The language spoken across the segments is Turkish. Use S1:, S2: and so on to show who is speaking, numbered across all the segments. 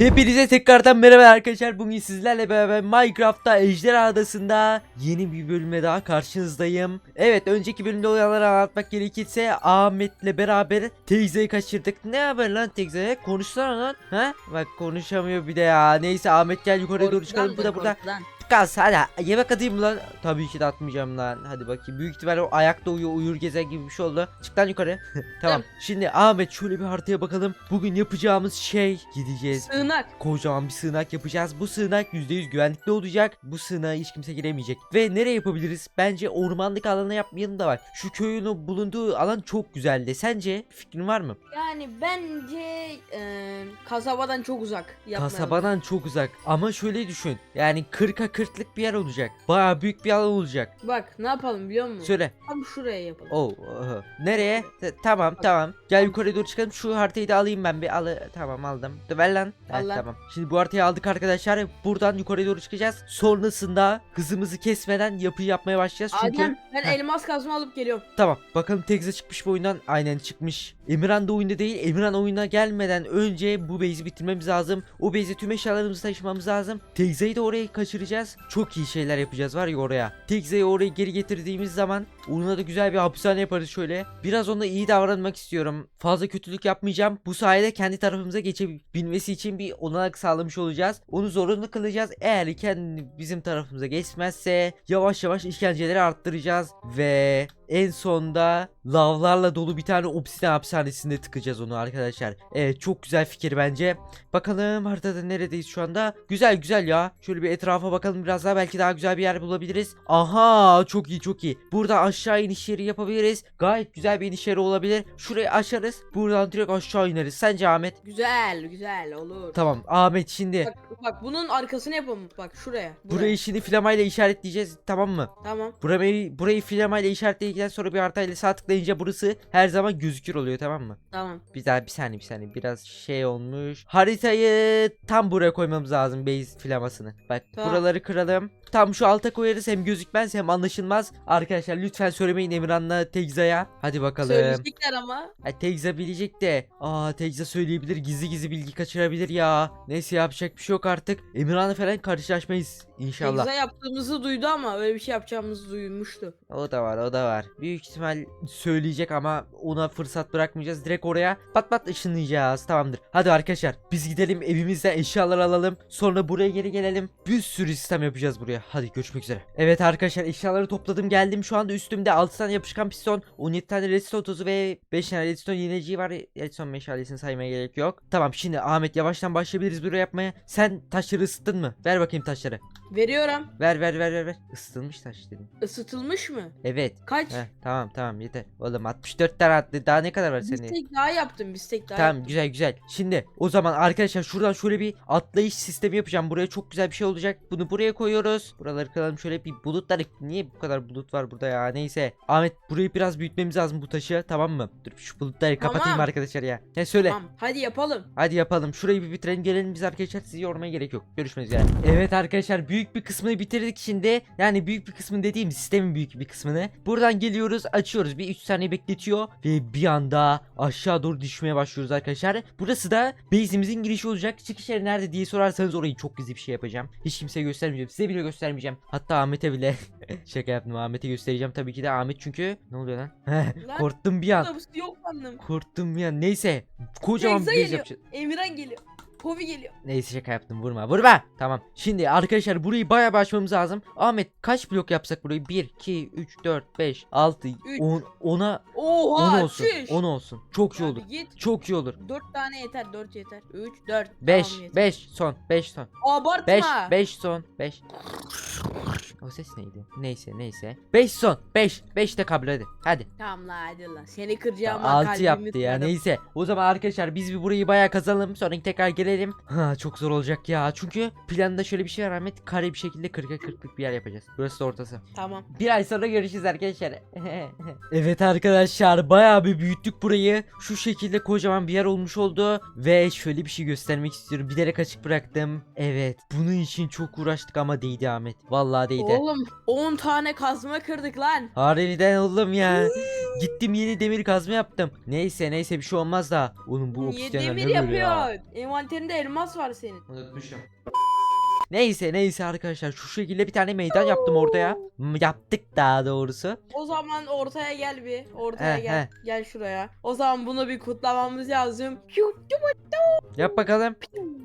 S1: Hepinize tekrardan merhaba arkadaşlar. Bugün sizlerle beraber Minecraft'ta Ejderha Adası'nda yeni bir bölüme daha karşınızdayım. Evet önceki bölümde olanları anlatmak gerekirse Ahmet'le beraber teyzeyi kaçırdık. Ne haber lan teyze? Konuşsana lan. Ha? Bak konuşamıyor bir de ya. Neyse Ahmet gel yukarıya doğru çıkalım. Bu da burada. Kas hadi yemek atayım lan. Tabii ki de atmayacağım lan. Hadi bakayım. Büyük ihtimalle o ayakta uyuyor uyur gezer gibi bir şey oldu. Çık lan yukarı. tamam. Şimdi Ahmet şöyle bir haritaya bakalım. Bugün yapacağımız şey gideceğiz.
S2: Sığınak.
S1: Kocaman bir sığınak yapacağız. Bu sığınak %100 güvenlikli olacak. Bu sığınağa hiç kimse giremeyecek. Ve nereye yapabiliriz? Bence ormanlık alana yapmayalım da bak. Şu köyün o bulunduğu alan çok güzeldi. Sence fikrin var mı?
S2: Yani bence e, kasabadan çok uzak. Yapmayalım.
S1: Kasabadan çok uzak. Ama şöyle düşün. Yani 40'a 40'lık bir yer olacak. Baya büyük bir alan olacak.
S2: Bak ne yapalım biliyor musun?
S1: Söyle.
S2: Tam şuraya yapalım.
S1: Oh, oho. Nereye? T- tamam tamam. Gel yukarı doğru çıkalım. Şu haritayı da alayım ben bir. Al tamam aldım. Ver lan.
S2: Al lan.
S1: tamam. Şimdi bu haritayı aldık arkadaşlar. Buradan yukarı doğru çıkacağız. Sonrasında hızımızı kesmeden yapıyı yapmaya başlayacağız. Çünkü
S2: Adem ben
S1: Heh.
S2: elmas kazma alıp geliyorum.
S1: Tamam bakalım Tekza çıkmış bu oyundan aynen çıkmış. Emirhan da oyunda değil Emirhan oyuna gelmeden önce bu base'i bitirmemiz lazım. O base'e tüm eşyalarımızı taşımamız lazım. Tekza'yı da oraya kaçıracağız. Çok iyi şeyler yapacağız var ya oraya. Tekza'yı oraya geri getirdiğimiz zaman ona da güzel bir hapishane yaparız şöyle. Biraz ona iyi davranmak istiyorum. Fazla kötülük yapmayacağım. Bu sayede kendi tarafımıza geçebilmesi için bir olanak sağlamış olacağız. Onu zorunlu kılacağız. Eğer kendi bizim tarafımıza geçmezse yavaş yavaş işkenceleri arttıracağız ve en sonda lavlarla dolu bir tane obsidian hapishanesinde tıkacağız onu arkadaşlar. Evet çok güzel fikir bence. Bakalım haritada neredeyiz şu anda. Güzel güzel ya. Şöyle bir etrafa bakalım biraz daha belki daha güzel bir yer bulabiliriz. Aha çok iyi çok iyi. Burada aşağı iniş yeri yapabiliriz. Gayet güzel bir iniş yeri olabilir. Şurayı açarız. Buradan direkt aşağı ineriz. Sence Ahmet?
S2: Güzel güzel olur.
S1: Tamam Ahmet şimdi
S2: Bak, bak bunun arkasını yapalım. Bak şuraya. buraya.
S1: burayı şimdi flamayla işaretleyeceğiz tamam mı?
S2: Tamam.
S1: Burayı, burayı flamayla işaretleyecekten sonra bir haritayla sağ tıklayınca burası her zaman gözükür oluyor tamam mı?
S2: Tamam.
S1: Bir daha bir saniye bir saniye biraz şey olmuş. Haritayı tam buraya koymamız lazım base flamasını. Bak
S2: Tamam.
S1: buraları kıralım. Tam şu alta koyarız hem gözükmez hem anlaşılmaz. Arkadaşlar lütfen söylemeyin Emirhan'la Tegza'ya. Hadi bakalım.
S2: Söyleyecekler ama.
S1: Ha, Tegza bilecek de. Aa Tegza söyleyebilir gizli gizli bilgi kaçırabilir ya. Neyse yapacak bir şey yok artık. Emirhan'la falan karşılaşmayız inşallah.
S2: Tekza yaptığımızı duydu ama öyle bir şey yapacağımızı duymuştu.
S1: O da var o da var. Büyük ihtimal söyleyecek ama ona fırsat bırakmayacağız. Direkt oraya pat pat ışınlayacağız. Tamamdır. Hadi arkadaşlar biz gidelim evimizden eşyalar alalım. Sonra buraya geri gelelim. Bir sürü sistem yapacağız buraya. Hadi görüşmek üzere. Evet arkadaşlar eşyaları topladım geldim. Şu anda üstümde 6 tane yapışkan piston, 17 tane redstone tozu ve 5 tane redstone yeneceği var. Redstone meşalesini saymaya gerek yok. Tamam şimdi Ahmet yavaştan başlayabiliriz buraya yapmaya. Sen taşları ısıttın mı? Ver bakayım taşları.
S2: Veriyorum.
S1: Ver ver ver ver ver. Isıtılmış taş dedim.
S2: Isıtılmış mı?
S1: Evet.
S2: Kaç?
S1: Heh, tamam tamam yeter. Oğlum 64 tane attı. Daha ne kadar var
S2: Bir
S1: senin?
S2: tek daha yaptım. Bir tek daha
S1: Tamam
S2: yaptım.
S1: güzel güzel. Şimdi o zaman arkadaşlar şuradan şöyle bir atlayış sistemi yapacağım. Buraya çok güzel bir şey olacak. Bunu buraya koyuyoruz. Buraları kıralım şöyle bir bulutlar. Niye bu kadar bulut var burada ya? Neyse. Ahmet burayı biraz büyütmemiz lazım bu taşı. Tamam mı? Dur şu bulutları kapatayım
S2: Tamam.
S1: arkadaşlar ya. Ne söyle.
S2: Tamam. Hadi yapalım.
S1: Hadi yapalım. Şurayı bir bitirelim. Gelelim biz arkadaşlar. Sizi yormaya gerek yok. Görüşmek üzere. Evet arkadaşlar büyük bir kısmını bitirdik şimdi. Yani büyük bir kısmını dediğim sistemin büyük bir kısmını. Buradan geliyoruz açıyoruz. Bir 3 saniye bekletiyor. Ve bir anda aşağı doğru düşmeye başlıyoruz arkadaşlar. Burası da base'imizin girişi olacak. Çıkış yeri nerede diye sorarsanız orayı çok gizli bir şey yapacağım. Hiç kimseye göstermeyeceğim. Size bile göstermeyeceğim. Hatta Ahmet'e bile. Şaka yaptım. Ahmet'e göstereceğim tabii ki de. Ahmet çünkü. Ne oluyor lan?
S2: Lan,
S1: Korktum bir an.
S2: Tabusu yok sandım.
S1: Korktum bir an. Neyse. Kocaman bir
S2: geliyor.
S1: yapacağız.
S2: Emirhan geliyor. Povi geliyor.
S1: Neyse şaka yaptım vurma vurma. Tamam. Şimdi arkadaşlar burayı bayağı açmamız lazım. Ahmet kaç blok yapsak burayı? 1, 2, 3, 4, 5, 6,
S2: Üç.
S1: 10, 10'a 10
S2: Oha
S1: olsun.
S2: çüş.
S1: 10 olsun. Çok iyi olur.
S2: Git.
S1: Çok iyi olur.
S2: 4 tane yeter 4 yeter. 3 4.
S1: 5,
S2: tamam, yeter.
S1: 5 son, 5 son.
S2: Abartma.
S1: 5, 5 son, 5. O ses neydi? Neyse neyse. 5 son, 5. 5 de kabul hadi. Hadi.
S2: Tamam la hadi la. Seni kıracağım.
S1: 6 yaptı ya neyse. O zaman arkadaşlar biz bir burayı bayağı kazalım. Sonra tekrar gelelim. Ha çok zor olacak ya. Çünkü planda şöyle bir şey var Ahmet. Kare bir şekilde 40'a 40'lık bir yer yapacağız. Burası da ortası.
S2: Tamam.
S1: Bir ay sonra görüşürüz arkadaşlar. evet arkadaşlar bayağı bir büyüttük burayı. Şu şekilde kocaman bir yer olmuş oldu. Ve şöyle bir şey göstermek istiyorum. Bilerek açık bıraktım. Evet. Bunun için çok uğraştık ama değdi Ahmet. Vallahi değdi.
S2: Oğlum 10 tane kazma kırdık lan.
S1: Harbiden oğlum ya. Gittim yeni demir kazma yaptım. Neyse neyse bir şey olmaz da. Oğlum bu
S2: Niye
S1: obsidyenler
S2: demir
S1: ne böyle ya?
S2: yapıyorsun? Envanterinde elmas var senin.
S1: Unutmuşum. Neyse neyse arkadaşlar şu şekilde bir tane meydan yaptım ortaya. Hmm, Yaptık daha doğrusu.
S2: O zaman ortaya gel bir. Ortaya
S1: He,
S2: gel.
S1: he.
S2: Gel şuraya. O zaman bunu bir kutlamamız lazım.
S1: Yap bakalım.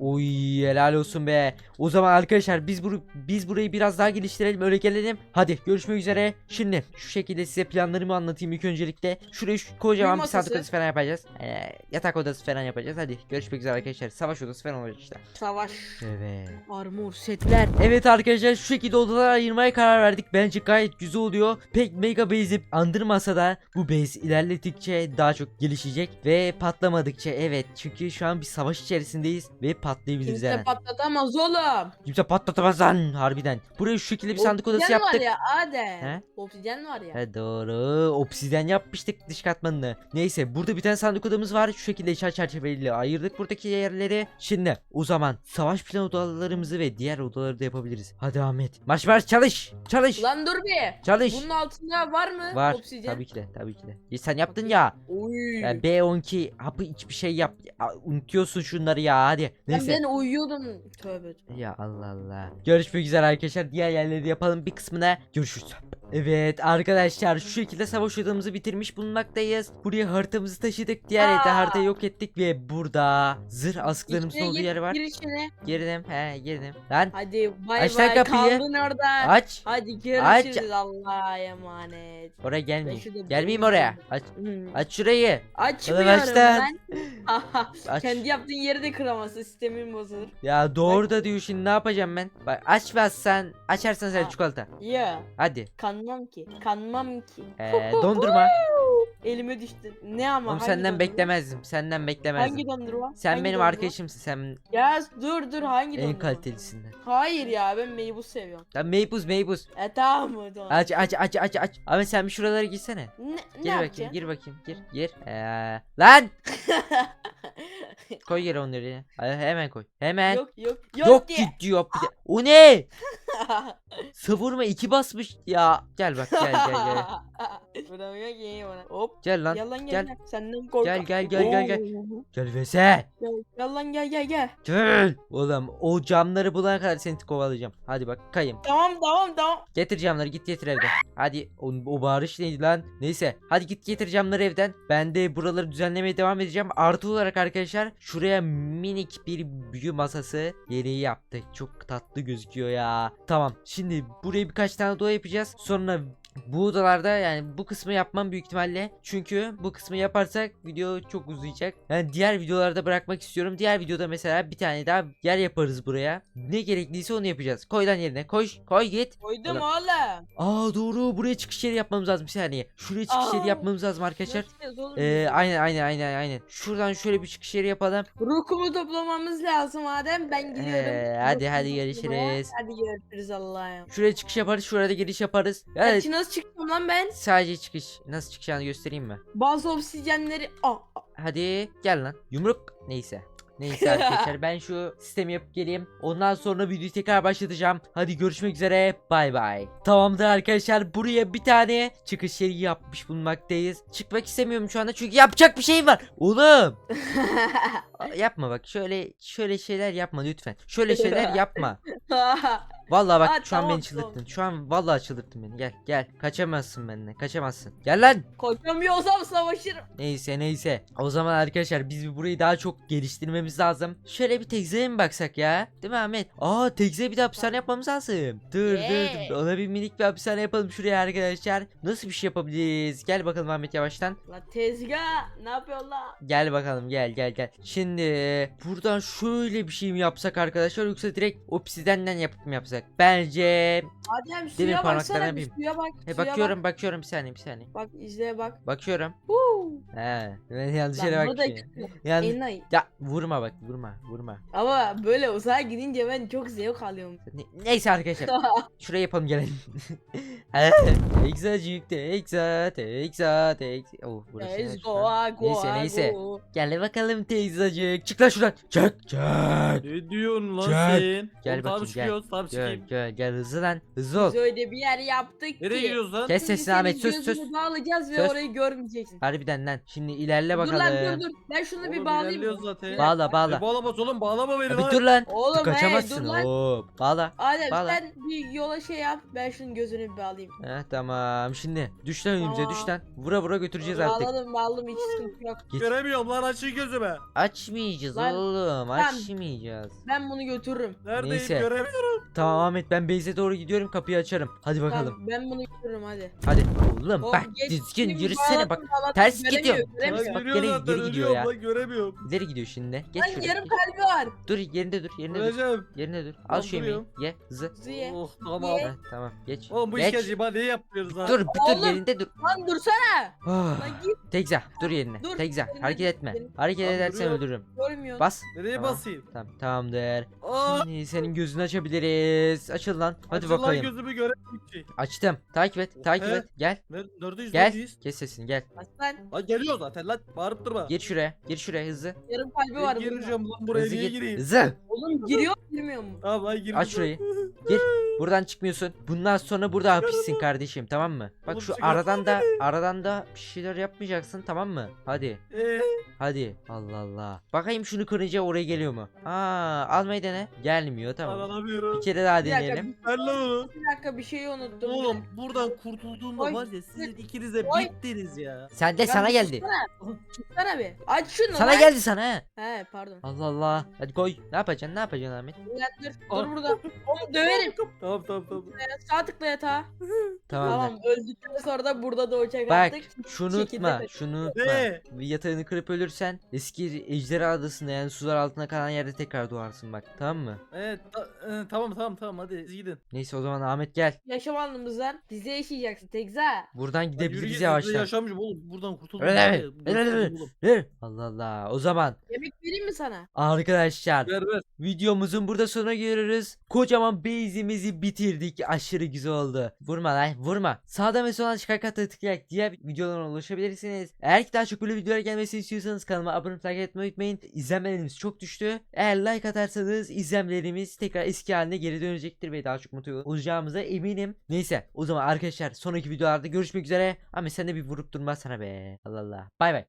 S1: Oy helal olsun be. O zaman arkadaşlar biz buru biz burayı biraz daha geliştirelim öyle gelelim. Hadi görüşmek üzere. Şimdi şu şekilde size planlarımı anlatayım ilk öncelikle. Şuraya şu kocaman
S2: Bir
S1: bir sandık odası falan yapacağız. Ee, yatak odası falan yapacağız. Hadi görüşmek üzere arkadaşlar. Savaş odası falan olacak işte.
S2: Savaş.
S1: Evet.
S2: Armor setler.
S1: Evet arkadaşlar şu şekilde odalara ayırmaya karar verdik. Bence gayet güzel oluyor. Pek mega base'i andırmasa da bu base ilerledikçe daha çok gelişecek ve patlamadıkça evet. Çünkü şu an bir savaş içerisindeyiz ve patlayabiliriz
S2: Kimse
S1: yani.
S2: patlatamaz oğlum.
S1: Kimse patlatamaz lan harbiden. Buraya şu şekilde bir sandık odası
S2: Obsidyen
S1: yaptık.
S2: var ya Adem.
S1: He?
S2: Obsidyen var ya.
S1: He doğru. Obsidyen yapmıştık dış katmanını. Neyse burada bir tane sandık odamız var. Şu şekilde içer çerçeveli ayırdık buradaki yerleri. Şimdi o zaman savaş plan odalarımızı ve diğer odaları da yapabiliriz. Hadi Ahmet. Marş marş çalış. Çalış.
S2: Lan dur bir.
S1: Çalış.
S2: Bunun altında var mı?
S1: Var.
S2: Obsidyen.
S1: Tabii ki de. Tabii ki de. E, sen yaptın ya.
S2: Oy.
S1: ya B12 hapı hiçbir şey yap. Ya, unutuyorsun şunları ya hadi. Neyse.
S2: ben uyuyordum. Tövbe.
S1: Ya Allah Allah. Görüşmek üzere arkadaşlar. Diğer yerleri yapalım bir kısmına. Görüşürüz. Evet arkadaşlar şu şekilde savaş odamızı bitirmiş bulunmaktayız. Buraya haritamızı taşıdık. Diğer yerde haritayı yok ettik ve burada zırh askılarımızın olduğu yer var.
S2: Gir içine.
S1: Girdim. He girdim. Lan
S2: Hadi bay
S1: Aç lan
S2: bay
S1: kapıyı.
S2: kaldın orada.
S1: aç.
S2: Hadi görüşürüz Allah'a emanet.
S1: Oraya gelmeyeyim.
S2: şurada
S1: Gelmeyeyim oraya. Aç.
S2: Hmm.
S1: Aç şurayı.
S2: Açmıyorum
S1: aç lan.
S2: ben.
S1: Aç.
S2: Kendi yaptığın yeri de kıramazsın sistemin bozulur.
S1: Ya doğru da diyor şimdi ne yapacağım ben? Bak açmazsan açarsan sen
S2: Aa.
S1: çikolata.
S2: Ya
S1: Hadi.
S2: kanmam ki. Kanmam ki.
S1: Ee, dondurma.
S2: Elime düştü. Ne ama
S1: Oğlum
S2: hangi
S1: senden
S2: dondurma?
S1: beklemezdim. Senden beklemezdim.
S2: Hangi dondurma?
S1: Sen
S2: Hangi
S1: benim
S2: dondurma?
S1: arkadaşımsın. Sen
S2: Ya dur dur hangi
S1: en
S2: dondurma?
S1: Kalitelisinden.
S2: Hayır ya ben meybuz seviyorum.
S1: Lan meybuz meybuz.
S2: E tamam o zaman.
S1: Aç aç aç aç aç. Abi sen bir şuralara girsene.
S2: Ne, ne
S1: Gir bakayım
S2: yapacaksın?
S1: gir bakayım gir gir. Ee, lan koy yere onları. Hadi hemen koy. Hemen.
S2: yok yok yok,
S1: Yok
S2: diye.
S1: git diyor. Bir de- O ne? Savurma iki basmış ya. Gel bak gel gel gel.
S2: Vuramıyor ki bana. Hop.
S1: Gel lan.
S2: Yalan
S1: gel.
S2: gel. Senden korkak.
S1: Gel, gel, gel, gel, gel. Gel vese.
S2: Yalan gel gel gel.
S1: Gel. Oğlum o camları bulana kadar seni kovalayacağım. Hadi bak kayım.
S2: Tamam tamam tamam.
S1: Getir camları git getir evden. Hadi o, o bağırış neydi lan? Neyse hadi git getir camları evden. Ben de buraları düzenlemeye devam edeceğim. Artı olarak arkadaşlar şuraya minik bir büyü masası yeni yaptık. Çok tatlı gözüküyor ya. Tamam şimdi buraya birkaç tane doğa yapacağız. Sonra bu odalarda yani bu kısmı yapmam büyük ihtimalle. Çünkü bu kısmı yaparsak video çok uzayacak. Yani diğer videolarda bırakmak istiyorum. Diğer videoda mesela bir tane daha yer yaparız buraya. Ne gerekliyse onu yapacağız. Koy lan yerine. Koy. Koy git.
S2: Koydum
S1: Ulan-
S2: oğlum.
S1: Aa doğru buraya çıkış yeri yapmamız lazım bir saniye. Şuraya çıkış yeri
S2: Aa.
S1: yapmamız lazım arkadaşlar. Ee, aynen aynen aynen aynen. Şuradan şöyle bir çıkış yeri yapalım.
S2: Rukumu toplamamız lazım Adem. Ben gidiyorum.
S1: Ee, hadi, hadi görüşürüz.
S2: Hadi görüşürüz Allah'ım.
S1: Şuraya çıkış yaparız. Şurada giriş yaparız. Ya
S2: Evet. Nasıl çıktım lan ben?
S1: sadece çıkış. Nasıl çıkacağını göstereyim mi?
S2: Bazı obsidyenleri... Aa.
S1: Hadi gel lan. Yumruk. Neyse. Neyse arkadaşlar ben şu sistemi yapıp geleyim. Ondan sonra videoyu tekrar başlatacağım. Hadi görüşmek üzere. Bay bay. Tamamdır arkadaşlar. Buraya bir tane çıkış yeri yapmış bulunmaktayız. Çıkmak istemiyorum şu anda çünkü yapacak bir şey var. Oğlum. Yapma bak. Şöyle şöyle şeyler yapma lütfen. Şöyle şeyler yapma. Vallahi bak
S2: Aa,
S1: şu an
S2: tamam,
S1: beni çıldırttın. Şu an vallahi çıldırttın beni. Gel gel. Kaçamazsın benden. Kaçamazsın. Gel lan.
S2: Koşamıyorsam savaşırım.
S1: Neyse neyse. O zaman arkadaşlar biz bir burayı daha çok geliştirmemiz lazım. Şöyle bir tekzeye mi baksak ya? Değil mi Ahmet? Aa tekzeye bir de hapishane yapmamız lazım. Dur dur dur. Ona bir minik bir hapishane yapalım şuraya arkadaşlar. Nasıl bir şey yapabiliriz? Gel bakalım Ahmet yavaştan.
S2: La tezgah ne yapıyorsun la?
S1: Gel bakalım gel gel gel. Şimdi buradan şöyle bir şey mi yapsak arkadaşlar yoksa direkt obsidenden yapıp mı yapsak? Bence
S2: Adem suya
S1: parmaklarına
S2: baksana bir suya bak.
S1: He,
S2: suya
S1: bakıyorum bakıyorum bir saniye bir saniye.
S2: Bak. bak izle bak.
S1: Bakıyorum.
S2: Huu.
S1: He ben yanlış yere
S2: bu da
S1: bakıyorum.
S2: kötü.
S1: Yan...
S2: Enayi.
S1: Ya vurma bak vurma vurma.
S2: Ama böyle uzağa gidince ben çok zevk alıyorum.
S1: Ne- neyse arkadaşlar. Şuraya yapalım gelelim. Tekzacık tekza tekza tekza. Oh burası ne
S2: Let's go,
S1: şuradan?
S2: go,
S1: Neyse neyse.
S2: go.
S1: Gel bakalım teyzacık. Çık lan şuradan. Çık çık.
S3: Ne diyorsun lan
S1: Çak.
S3: sen?
S1: Gel
S3: Oğlum,
S1: bakayım gel.
S3: çıkıyoruz, Tamam
S1: Gel
S3: çıkayım.
S1: gel gel hızlı lan. Hızlı ol.
S2: Biz öyle bir yer yaptık
S3: Nereye
S2: ki.
S3: gidiyoruz lan?
S1: Kes sesini Ahmet sus
S2: gözünü
S1: sus.
S2: Bağlayacağız ve
S1: Sus.
S2: orayı görmeyeceksin.
S1: Harbiden lan. Şimdi ilerle
S2: Dur
S1: bakalım.
S2: lan dur dur. Ben şunu bir
S3: Oğlum,
S2: bağlayayım.
S3: ilerliyoruz
S2: mı?
S3: zaten.
S2: Bir
S1: Bağla bağla.
S3: E, bağlamaz oğlum bağlama beni lan.
S1: dur lan.
S2: Oğlum hey
S1: Kaçamazsın.
S2: dur lan.
S1: Oo, bağla.
S2: Adem
S1: Bağla.
S2: sen bir yola şey yap. Ben şunun gözünü bir bağlayayım.
S1: Heh, tamam şimdi düş lan önümüze düş lan. Vura vura götüreceğiz artık.
S2: Bağladım bağladım hiç sıkıntı yok.
S1: Geç.
S3: Göremiyorum lan açın gözüme.
S1: Açmayacağız
S2: Lan,
S1: oğlum
S2: lan.
S1: açmayacağız.
S2: Ben bunu götürürüm.
S3: Neredeyim
S1: Neyse.
S3: göremiyorum.
S1: Tamam Ahmet ben Beyze doğru gidiyorum kapıyı açarım. Hadi bakalım.
S2: Tamam ben bunu götürürüm hadi.
S1: Hadi. Oğlum bak
S2: geç,
S1: düzgün yürüsene
S2: bağladım,
S1: bak.
S2: bağladım,
S1: ters
S2: göremiyor,
S1: gidiyor. Ters bak, geri gidiyor ya.
S3: göremiyorum.
S1: İleri gidiyor şimdi. Geç
S2: Lan
S1: şuraya.
S2: yarım kalbi var.
S1: Dur yerinde dur yerinde dur.
S3: Öleceğim.
S1: Yerine dur. Al şu yemeği. Ye hızlı.
S2: Ziye.
S3: Oh tamam.
S2: Ye.
S1: Heh, tamam geç.
S3: Oğlum bu
S1: geç.
S3: işkenceyi bana niye yapmıyoruz lan?
S1: Dur bir dur
S2: Oğlum.
S1: yerinde dur.
S2: Lan dursana.
S1: Ah.
S2: Lan git
S1: Tekza dur yerine.
S2: Dur,
S1: Tekza hareket etme. Hareket
S3: Lan
S1: edersen öldürürüm.
S2: görmüyorsun.
S1: Bas.
S3: Nereye
S1: Tamam.
S3: basayım?
S1: Tamam tamamdır.
S3: Aa.
S1: Şimdi senin gözünü açabiliriz. Açıl lan. Hadi
S3: açın lan
S1: bakayım.
S3: gözümü göremiyorum ki.
S1: Açtım. Takip et. Takip
S3: He.
S1: et. Gel.
S3: Ner- Neredeyiz?
S1: Gel.
S3: Neredeyiz?
S1: Kes sesini gel.
S2: Aslan
S3: Lan geliyor zaten lan. Bağırıp durma.
S1: Gir şuraya. Gir şuraya hızlı.
S2: yarım kalbi
S3: Ben
S2: var.
S3: gireceğim lan buraya
S1: Hızlı
S3: niye
S1: gir.
S3: gireyim?
S1: Hızlı.
S2: Oğlum giriyor girmiyor mu?
S3: Tamam lan girdim.
S1: Aç şurayı. Gir. Buradan çıkmıyorsun. Bundan sonra burada hapissin kardeşim tamam mı? Bak
S3: Oğlum
S1: şu aradan da aradan da bir şeyler yapmayacaksın tamam mı? Hadi.
S3: Eee?
S1: Hadi. Allah Allah. Bakayım şunu kırınca oraya geliyor mu? Aa, almayı dene. Gelmiyor tamam.
S3: Alamıyorum.
S1: Bir kere daha
S2: Bir dakika,
S1: deneyelim.
S3: Ver lan onu.
S2: Bir dakika bir şeyi unuttum.
S3: Oğlum buradan kurtulduğumda
S2: Oy.
S3: var ya sizin ikiniz de bittiniz ya.
S1: Sen de
S2: Ya
S1: sana geldi.
S2: Çıksana. Çıksana bir. Aç şunu
S1: Sana
S2: lan.
S1: geldi sana he.
S2: He pardon.
S1: Allah Allah. Hadi koy. Ne yapacaksın? Ne yapacaksın Ahmet?
S2: Ulan dur.
S3: Aa.
S2: Dur burada. Oğlum döverim.
S3: Tamam tamam tamam.
S2: Sağ tıkla yatağa.
S1: Tamam.
S2: Tamam öldükten sonra da burada doğacak
S1: Bak
S2: artık.
S1: şunu unutma. Şunu unutma.
S3: Ne?
S1: Bir yatağını kırıp ölürsen eski ejderha adasında yani sular altına kalan yerde tekrar doğarsın bak. Tamam mı?
S3: Evet ta- e, tamam tamam tamam hadi siz gidin.
S1: Neyse o zaman Ahmet gel.
S2: Yaşam anımızdan dizi yaşayacaksın Tekza.
S1: Buradan
S3: Lan yürü
S1: gidebiliriz
S3: git,
S1: yavaştan.
S3: Yaşamışım oğlum buradan kurtuldum.
S1: Öyle mi? Öyle mi? Allah Allah. O zaman
S2: Yemek vereyim mi sana?
S1: arkadaşlar
S3: Ver ver.
S1: videomuzun burada sonuna geliyoruz. Kocaman base'imizi bitirdik. Aşırı güzel oldu. Vurma lan vurma. Sağda ve soldan çıkan kartlara tıklayarak diğer videolara ulaşabilirsiniz. Eğer ki daha çok böyle videolar gelmesini istiyorsanız kanalıma abone olup like etmeyi unutmayın. İzlenmelerimiz çok düştü. Eğer like atarsanız izlenmelerimiz tekrar eski haline geri dönecektir ve daha çok mutlu olacağımıza eminim. Neyse o zaman arkadaşlar sonraki videolarda görüşmek üzere. Ama sen de bir vurup durma sana be. Allah Allah. Bay bay.